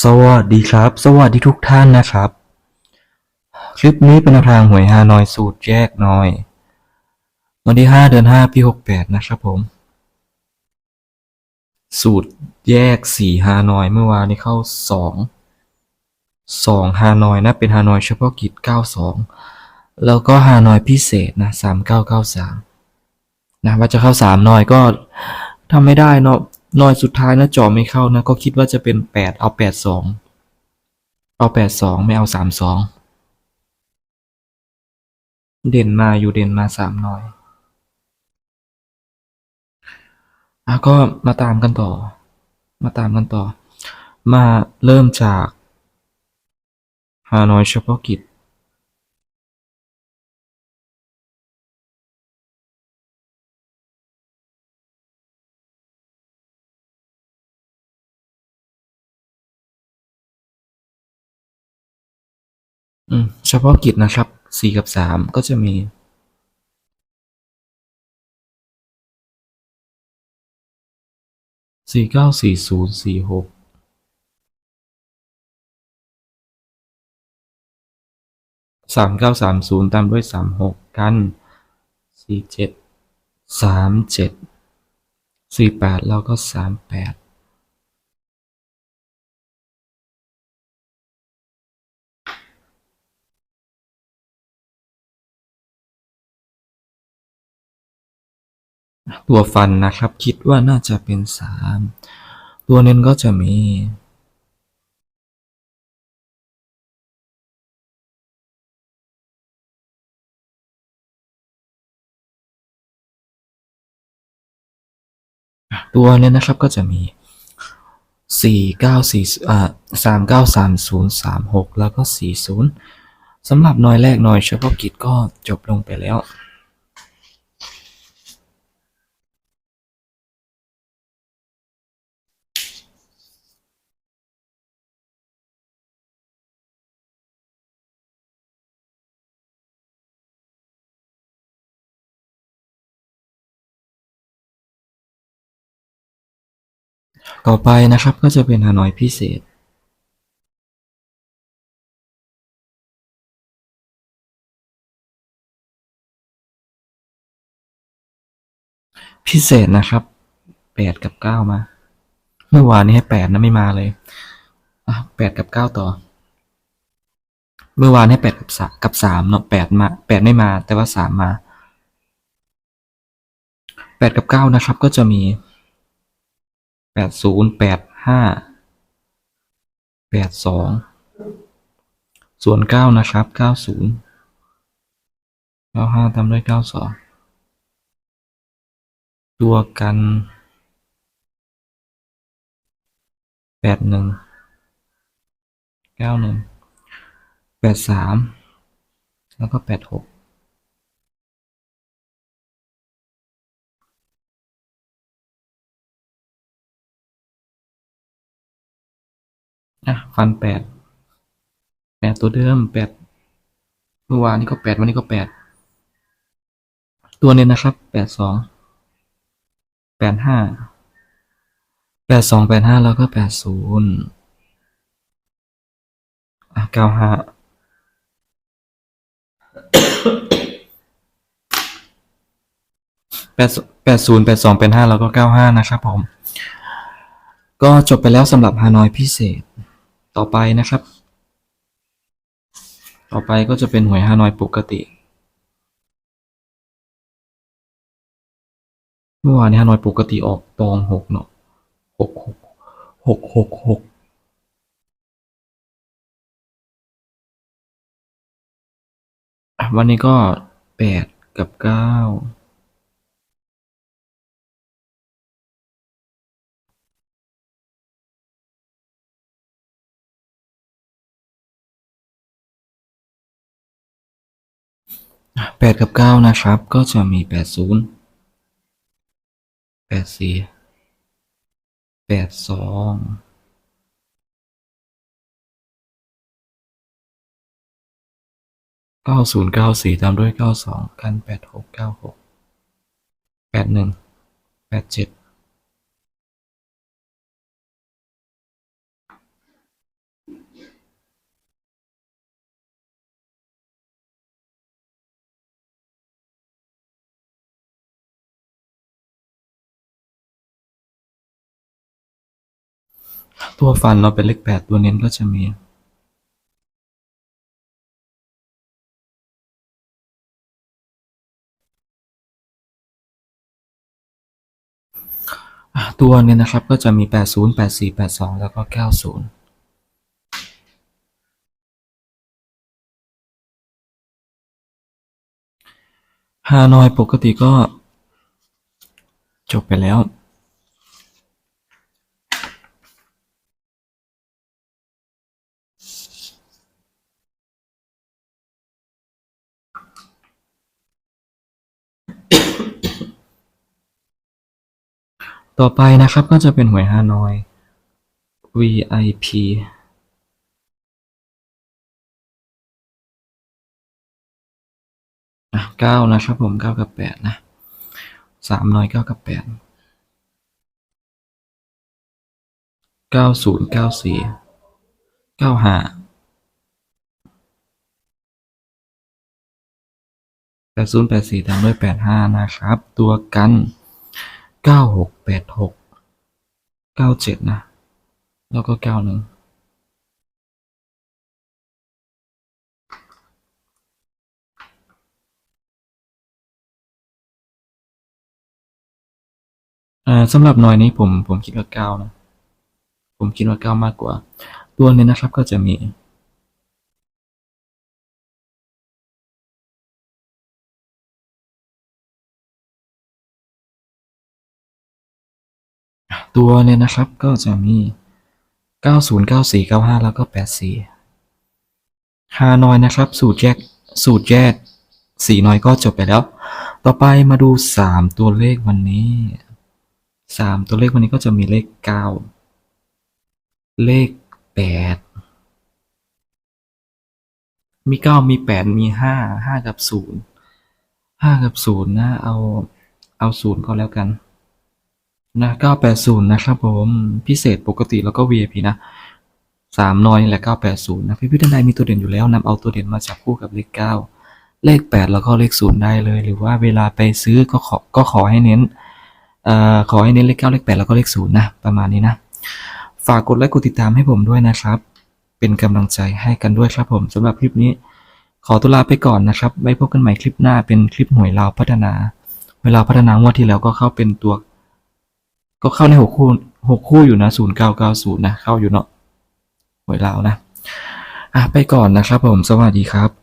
สวัสดีครับ สวัสดีทุกท่านนะครับ คลิปนี้เป็นแนวทางหวยฮานอยสูตรแยกน้อย วันที่ 5 เดือน 5 ปี 68 นะครับผม สูตรแยก 4 ฮานอยเมื่อวานนี้เข้า 2 2 ฮานอยนะ เป็นฮานอยเฉพาะกิจ 92 แล้วก็ฮานอยพิเศษนะ 3993 นะว่าจะเข้า 3 หน่อยก็ทำไม่ได้เนาะ หน่อยสุดท้ายนะจอไม่เข้านะ ก็คิดว่าจะเป็น8เอา82เอา82ไม่เอา32เด่นมาอยู่เด่นมาสามหน่อยอะก็มาตามกันต่อ มาตามกันต่อ มาเริ่มจากฮานอยเฉพาะกิจ เฉพาะกิจนะครับสี่กับสามก็จะมีสี่เก้าสี่ศูนย์สี่หกสามเก้าสามศูนย์ตามด้วยสามหกกันสี่เจ็ดสามเจ็ดสี่แปดแล้วก็สามแปด ตัวฟันนะครับ คิดว่าน่าจะเป็นสามตัวเน้นก็จะมีตัวเนี้ยนะครับก็จะมีสี่เก้าสี่อ่าสามเก้าสามศูนย์สามหกแล้วก็สี่ศูนย์สำหรับน่อยแรกน่อยเฉพาะกิจก็จบลงไปแล้ว ต่อไปนะครับก็จะเป็นฮานอยพิเศษพิเศษนะครับแปดกับเก้ามา เมื่อวานนี้ให้แปดนะไม่มาเลยอะแปดกับเก้าต่อ เมื่อวานให้แปดกับสามกับสามเนาะแปดมาแปดไม่มา แต่ว่าสามมาแปดกับเก้านะครับ ก็จะมี แปดศูนย์แปดห้าแปดสองส่วนเก้านะครับเก้าศูนย์เก้าห้าตามด้วยเก้าสองตัวกันแปดหนึ่งเก้าหนึ่งแปดสามแล้วก็แปดหก อะฟันแปดแปดตัวเดิมแปดเมื่อวานนี้ก็แปดวันนี้ก็แปดตัวนี้นะครับแปดสองแปดห้าแปดสองแปดห้าแล้วก็แปดศูนย์อะเก้าห้าแปดแปดศูนย์แปดสองแปดห้าแล้วก็เก้าห้านะครับผม ก็จบไปแล้วสำหรับฮานอยพิเศษ ต่อไปนะครับ ต่อไปก็จะเป็นหวยฮานอยปกติ เมื่อวานนี้ฮานอยปกติออกตองหกเนาะหกหกหกหกหกวันนี้ก็แปดกับเก้า แปดกับเก้านะครับ ก็จะมีแปดศูนย์แปดสี่แปดสองเก้าศูนย์เก้าสี่ตามด้วยเก้าสองกันแปดหกเก้าหกแปดหนึ่งแปดเจ็ด ตัวฟันเราเป็นเลขแปดตัวเน้นก็จะมีตัวเนี่ยนะครับก็จะมี 80 84 82 แล้วก็ 90ฮานอยปกติก็ จบไปแล้ว ต่อไปนะครับก็จะเป็นหวยฮานอย VIP อะเก้านะครับผมเก้ากับแปดนะสามน้อยเก้ากับแปดเก้าศูนย์เก้าสี่เก้าห้าแปดศูนย์แปดสี่ตามด้วยแปดห้านะครับ ตัวกัน เก้าหกแปดหกเก้าเจ็ดนะ แล้วก็เก้าหนึ่งอ่าสำหรับหน่อยนี้ผมผมคิดว่าเก้านะ ผมคิดว่าเก้ามากกว่า ตัวนี้นะครับก็จะมี ตัวเนี่ยนะครับก็จะมี 90 94 95 แล้วก็ 84ฮานอยนะครับ สูตรแยกสูตรแยกสีน้อยก็จบไปแล้ว ต่อไปมาดู3ตัวเลขวันนี้3ตัวเลขวันนี้ก็จะมีเลข9เลข8มี9มี8มี5 5กับ0 5กับ0นะ เอาเอา0ก็แล้วกัน นะ980นะครับผม พิเศษปกติแล้วก็ VIP นะสามน้อยนี่แหละ980นะพี่พี่ท่านใดมีตัวเด่นอยู่แล้วนำเอาตัวเด่นมาจับคู่กับเลข9เลข8แล้วก็เลข0ได้เลย หรือว่าเวลาไปซื้อก็ขอก็ขอให้เน้นเอ่อขอให้เน้นเลข9เลข8แล้วก็เลข0นะประมาณนี้นะ ฝากกดไลค์กดติดตามให้ผมด้วยนะครับ เป็นกำลังใจให้กันด้วยครับผมสำหรับคลิปนี้ ขอตัวลาไปก่อนนะครับไว้พบกันใหม่คลิปหน้าเป็นคลิปหวยลาวพัฒนา เวลาพัฒนางวดที่แล้วก็เข้าเป็นตัว ก็เข้าในหกคู่หกคู่อยู่นะศูนย์เก้าเก้าศูนย์นะ เข้าอยู่เนาะหวยลาวนะ อะไปก่อนนะครับผม สวัสดีครับ